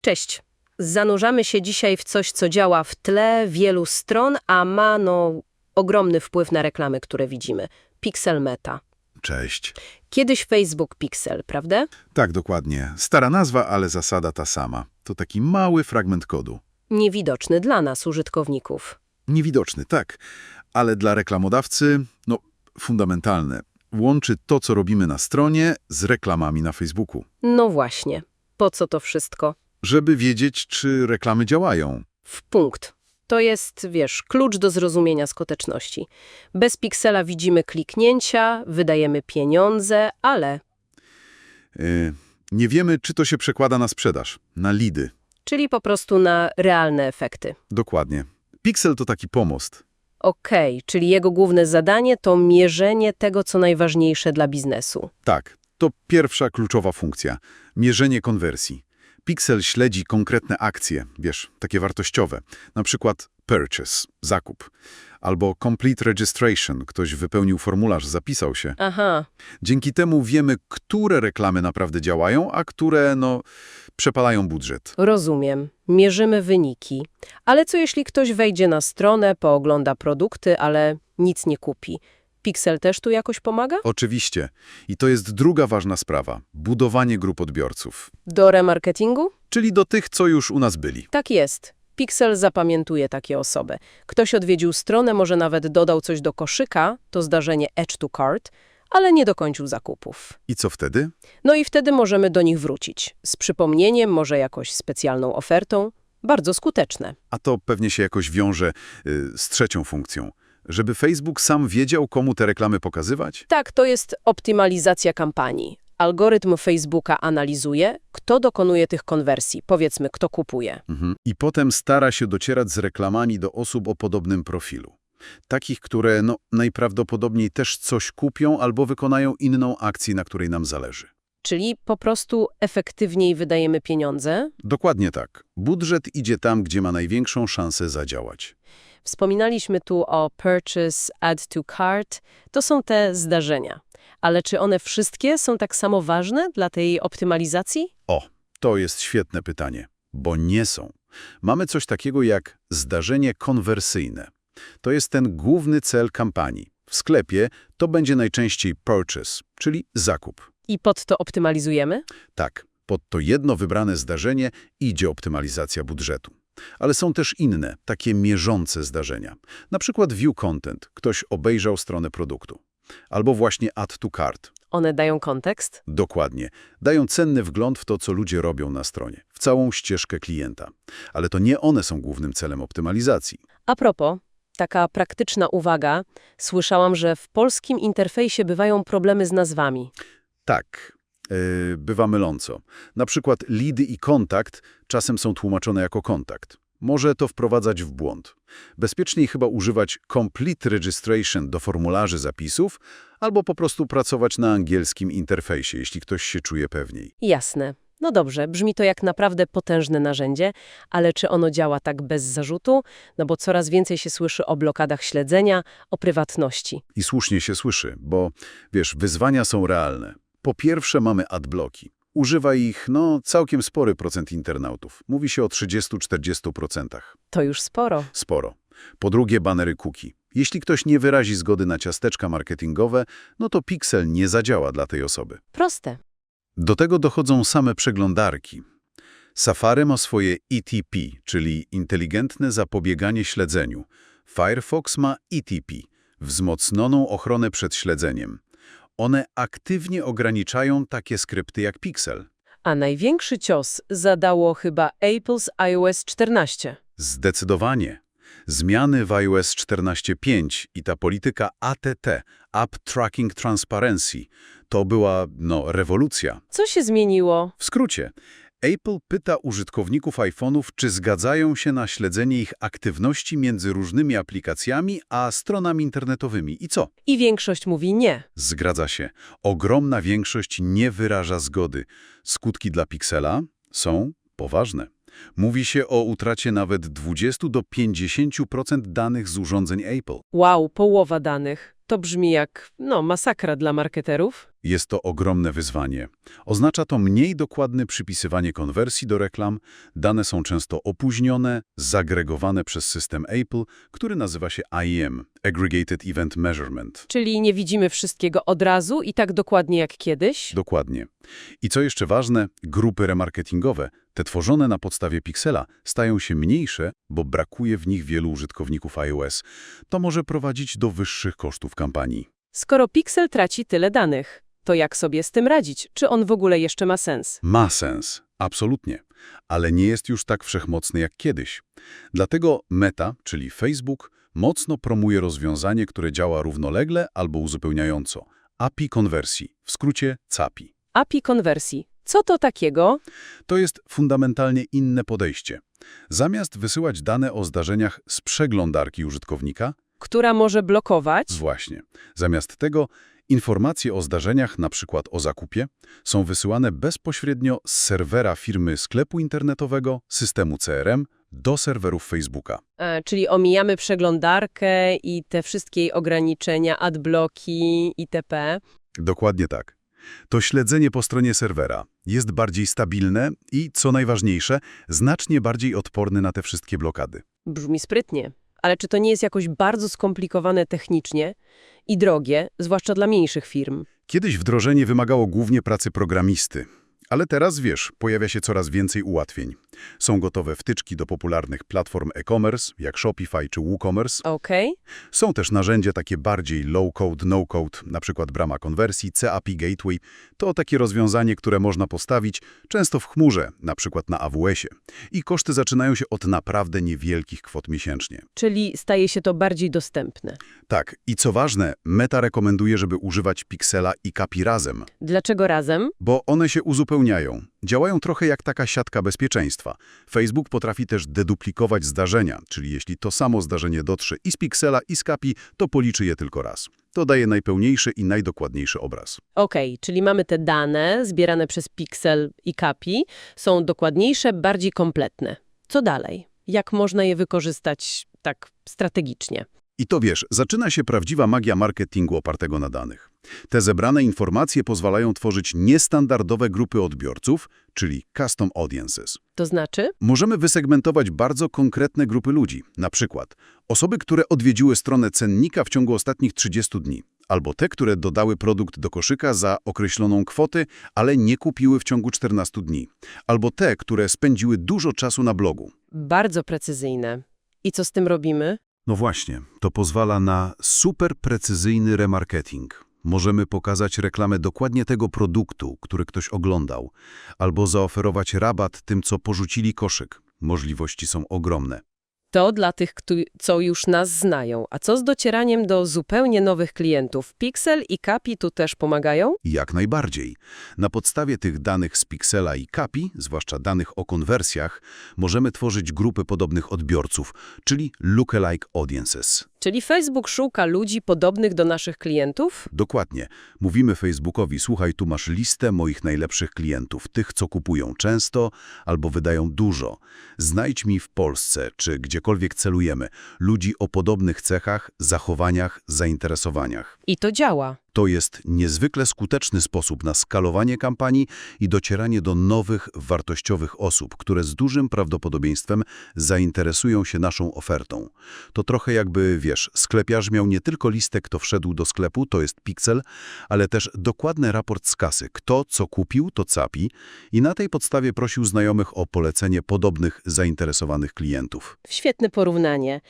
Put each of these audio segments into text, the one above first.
Cześć. Zanurzamy się dzisiaj w coś, co działa w tle wielu stron, a ma no, ogromny wpływ na reklamy, które widzimy. Pixel Meta. Cześć. Kiedyś Facebook Pixel, prawda? Tak, dokładnie. Stara nazwa, ale zasada ta sama. To taki mały fragment kodu. Niewidoczny dla nas, użytkowników. Niewidoczny, tak, ale dla reklamodawcy, no, fundamentalne. Łączy to, co robimy na stronie, z reklamami na Facebooku. No właśnie. Po co to wszystko? Żeby wiedzieć, czy reklamy działają. W punkt. To jest, wiesz, klucz do zrozumienia skuteczności. Bez Pixela widzimy kliknięcia, wydajemy pieniądze, ale... Yy, nie wiemy, czy to się przekłada na sprzedaż, na lidy. Czyli po prostu na realne efekty. Dokładnie. Pixel to taki pomost. Okej, czyli jego główne zadanie to mierzenie tego, co najważniejsze dla biznesu. Tak, to pierwsza kluczowa funkcja. Mierzenie konwersji. Pixel śledzi konkretne akcje, wiesz, takie wartościowe. Na przykład purchase, zakup. Albo complete registration, ktoś wypełnił formularz, zapisał się. Aha, Dzięki temu wiemy, które reklamy naprawdę działają, a które, no, przepalają budżet. rozumiem. Mierzymy wyniki. Ale co jeśli ktoś wejdzie na stronę, poogląda produkty, ale nic nie kupi? Pixel też tu jakoś pomaga? Oczywiście. I to jest druga ważna sprawa. Budowanie grup odbiorców. Do remarketingu? Czyli do tych, co już u nas byli. Tak jest. Pixel zapamiętuje takie osoby. Ktoś odwiedził stronę, może nawet dodał coś do koszyka, to zdarzenie Edge to Cart, ale nie dokończył zakupów. I co wtedy? No i wtedy możemy do nich wrócić. Z przypomnieniem, może jakoś specjalną ofertą. Bardzo skuteczne. A to pewnie się jakoś wiąże y, z trzecią funkcją. Żeby Facebook sam wiedział, komu te reklamy pokazywać? Tak, to jest optymalizacja kampanii. Algorytm Facebooka analizuje, kto dokonuje tych konwersji, powiedzmy, kto kupuje. Mhm. I potem stara się docierać z reklamami do osób o podobnym profilu. Takich, które no, najprawdopodobniej też coś kupią albo wykonają inną akcję, na której nam zależy. Czyli po prostu efektywniej wydajemy pieniądze. Dokładnie tak. Budżet idzie tam, gdzie ma największą szansę zadziałać. Wspominaliśmy tu o purchase, add to cart. To są te zdarzenia. Ale czy one wszystkie są tak samo ważne dla tej optymalizacji? O, to jest świetne pytanie, bo nie są. Mamy coś takiego jak zdarzenie konwersyjne. To jest ten główny cel kampanii. W sklepie to będzie najczęściej purchase, czyli zakup. I pod to optymalizujemy? Tak, pod to jedno wybrane zdarzenie idzie optymalizacja budżetu. Ale są też inne, takie mierzące zdarzenia. Na przykład view content, ktoś obejrzał stronę produktu. Albo właśnie add to cart. One dają kontekst? Dokładnie. Dają cenny wgląd w to, co ludzie robią na stronie, w całą ścieżkę klienta. Ale to nie one są głównym celem optymalizacji. A propos, taka praktyczna uwaga. Słyszałam, że w polskim interfejsie bywają problemy z nazwami. Tak, bywa myląco. Na przykład lidy i kontakt czasem są tłumaczone jako kontakt. Może to wprowadzać w błąd. Bezpieczniej chyba używać complete registration do formularzy zapisów albo po prostu pracować na angielskim interfejsie, jeśli ktoś się czuje pewniej. Jasne. No dobrze, brzmi to jak naprawdę potężne narzędzie, ale czy ono działa tak bez zarzutu? No bo coraz więcej się słyszy o blokadach śledzenia, o prywatności. I słusznie się słyszy, bo wiesz, wyzwania są realne. Po pierwsze mamy adblocki. Używa ich, no, całkiem spory procent internautów. Mówi się o 30-40%. To już sporo. Sporo. Po drugie banery cookie. Jeśli ktoś nie wyrazi zgody na ciasteczka marketingowe, no to Pixel nie zadziała dla tej osoby. Proste. Do tego dochodzą same przeglądarki. Safari ma swoje ETP, czyli inteligentne zapobieganie śledzeniu. Firefox ma ETP, wzmocnioną ochronę przed śledzeniem. One aktywnie ograniczają takie skrypty jak Pixel. A największy cios zadało chyba Apple's iOS 14. Zdecydowanie. Zmiany w iOS 14.5 i ta polityka ATT, App Tracking Transparency, to była, no, rewolucja. Co się zmieniło? W skrócie, Apple pyta użytkowników iPhone'ów, czy zgadzają się na śledzenie ich aktywności między różnymi aplikacjami a stronami internetowymi. I co? I większość mówi nie. Zgadza się. Ogromna większość nie wyraża zgody. Skutki dla Pixela są poważne. Mówi się o utracie nawet 20 do 50% danych z urządzeń Apple. Wow, połowa danych. To brzmi jak, no, masakra dla marketerów. Jest to ogromne wyzwanie. Oznacza to mniej dokładne przypisywanie konwersji do reklam, dane są często opóźnione, zagregowane przez system Apple, który nazywa się IEM – Aggregated Event Measurement. Czyli nie widzimy wszystkiego od razu i tak dokładnie jak kiedyś? Dokładnie. I co jeszcze ważne, grupy remarketingowe, te tworzone na podstawie Pixela, stają się mniejsze, bo brakuje w nich wielu użytkowników iOS. To może prowadzić do wyższych kosztów kampanii. Skoro Pixel traci tyle danych, to jak sobie z tym radzić? Czy on w ogóle jeszcze ma sens? Ma sens, absolutnie, ale nie jest już tak wszechmocny jak kiedyś. Dlatego Meta, czyli Facebook, mocno promuje rozwiązanie, które działa równolegle albo uzupełniająco. API konwersji, w skrócie CAPI. API konwersji. Co to takiego? To jest fundamentalnie inne podejście. Zamiast wysyłać dane o zdarzeniach z przeglądarki użytkownika, Która może blokować? Właśnie. Zamiast tego informacje o zdarzeniach, na przykład o zakupie, są wysyłane bezpośrednio z serwera firmy sklepu internetowego, systemu CRM, do serwerów Facebooka. E, czyli omijamy przeglądarkę i te wszystkie ograniczenia, adblocki itp. Dokładnie tak. To śledzenie po stronie serwera jest bardziej stabilne i, co najważniejsze, znacznie bardziej odporne na te wszystkie blokady. Brzmi sprytnie. Ale czy to nie jest jakoś bardzo skomplikowane technicznie i drogie, zwłaszcza dla mniejszych firm? Kiedyś wdrożenie wymagało głównie pracy programisty, ale teraz, wiesz, pojawia się coraz więcej ułatwień. Są gotowe wtyczki do popularnych platform e-commerce, jak Shopify czy WooCommerce. Okej. Są też narzędzia takie bardziej low-code, no-code, na przykład brama konwersji, CAP Gateway. To takie rozwiązanie, które można postawić często w chmurze, na przykład na AWS-ie. I koszty zaczynają się od naprawdę niewielkich kwot miesięcznie. Czyli staje się to bardziej dostępne. Tak, i co ważne, Meta rekomenduje, żeby używać Pixela i Kapi razem, Dlaczego razem? bo one się uzupełniają. Działają trochę jak taka siatka bezpieczeństwa. Facebook potrafi też deduplikować zdarzenia, czyli jeśli to samo zdarzenie dotrze i z Pixela, i z Kapi, to policzy je tylko raz. To daje najpełniejszy i najdokładniejszy obraz. Okej, czyli mamy te dane zbierane przez Pixel i Kapi, są dokładniejsze, bardziej kompletne. Co dalej? Jak można je wykorzystać tak strategicznie? I to wiesz, zaczyna się prawdziwa magia marketingu opartego na danych. Te zebrane informacje pozwalają tworzyć niestandardowe grupy odbiorców, czyli custom audiences. To znaczy? Możemy wysegmentować bardzo konkretne grupy ludzi, na przykład osoby, które odwiedziły stronę cennika w ciągu ostatnich 30 dni, albo te, które dodały produkt do koszyka za określoną kwotę, ale nie kupiły w ciągu 14 dni, albo te, które spędziły dużo czasu na blogu. Bardzo precyzyjne. I co z tym robimy? No właśnie, to pozwala na super precyzyjny remarketing. Możemy pokazać reklamę dokładnie tego produktu, który ktoś oglądał, albo zaoferować rabat tym, co porzucili koszyk. Możliwości są ogromne. To dla tych, co już nas znają. A co z docieraniem do zupełnie nowych klientów? Pixel i Kapi tu też pomagają? Jak najbardziej. Na podstawie tych danych z Pixela i Kapi, zwłaszcza danych o konwersjach, możemy tworzyć grupy podobnych odbiorców, czyli lookalike audiences. Czyli Facebook szuka ludzi podobnych do naszych klientów? Dokładnie. Mówimy Facebookowi, słuchaj, tu masz listę moich najlepszych klientów, tych, co kupują często albo wydają dużo. Znajdź mi w Polsce, czy gdziekolwiek celujemy, ludzi o podobnych cechach, zachowaniach, zainteresowaniach. I to działa. To jest niezwykle skuteczny sposób na skalowanie kampanii i docieranie do nowych, wartościowych osób, które z dużym prawdopodobieństwem zainteresują się naszą ofertą. To trochę jakby, wiesz, sklepiarz miał nie tylko listę, kto wszedł do sklepu, to jest Pixel, ale też dokładny raport z kasy, kto co kupił, to CAPI i na tej podstawie prosił znajomych o polecenie podobnych, zainteresowanych klientów. Świetne porównanie.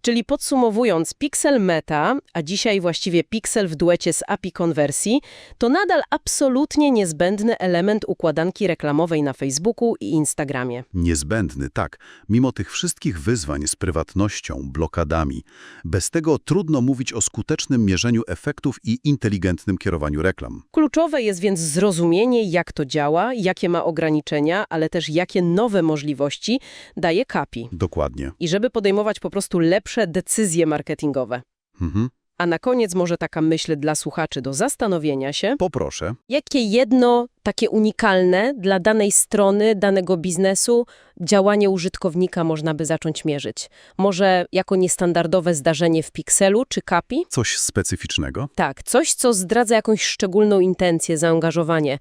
Czyli podsumowując, Pixel Meta, a dzisiaj właściwie Pixel w duecie z API konwersji, to nadal absolutnie niezbędny element układanki reklamowej na Facebooku i Instagramie. Niezbędny, tak, mimo tych wszystkich wyzwań z prywatnością, blokadami. Bez tego trudno mówić o skutecznym mierzeniu efektów i inteligentnym kierowaniu reklam. Kluczowe jest więc zrozumienie, jak to działa, jakie ma ograniczenia, ale też jakie nowe możliwości daje Kapi. Dokładnie. I żeby podejmować po prostu lepsze decyzje marketingowe. Mhm. A na koniec może taka myśl dla słuchaczy do zastanowienia się. Poproszę. Jakie jedno takie unikalne dla danej strony, danego biznesu działanie użytkownika można by zacząć mierzyć? Może jako niestandardowe zdarzenie w pikselu czy kapi? Coś specyficznego? Tak, coś, co zdradza jakąś szczególną intencję, zaangażowanie.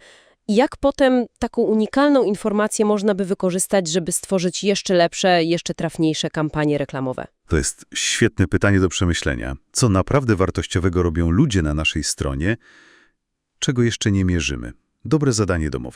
Jak potem taką unikalną informację można by wykorzystać, żeby stworzyć jeszcze lepsze, jeszcze trafniejsze kampanie reklamowe? To jest świetne pytanie do przemyślenia. Co naprawdę wartościowego robią ludzie na naszej stronie, czego jeszcze nie mierzymy? Dobre zadanie domowe.